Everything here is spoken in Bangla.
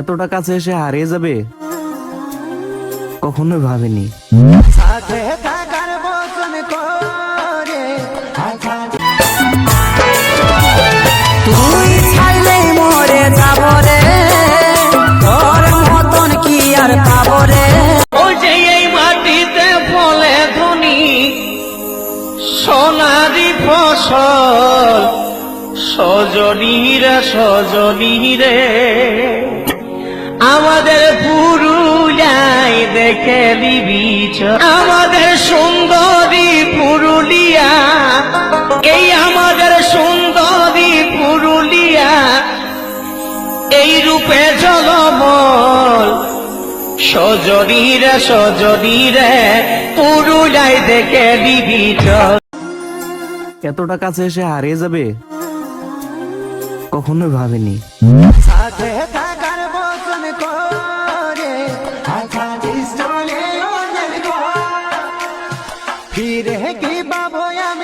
এতটা কাছে এসে হারিয়ে যাবে? কখনোই ভাবিনি। সাথে থাকার বচন করে তুই ছাইলেই মরে যাব রে। তোর মতন কি আর পাব রে? ওই যে এই মাটিতে ফলে ধনি সোনারি ফসল সজনী রে সজনী রে। আমাদের পুরুলিয়ায় দেখে দিবি আমাদের সুন্দরী পুরুলিয়া এই আমাদের সুন্দরী পুরুলিয়া এই রূপে জলমল। সজনী রে সজনী রে পুরুলাই দেখে দিবি এতটা কাছে এসে হারিয়ে যাবে? কখনোই ভাবিনি। করে। চলে ফিরে কি বাবু আমি?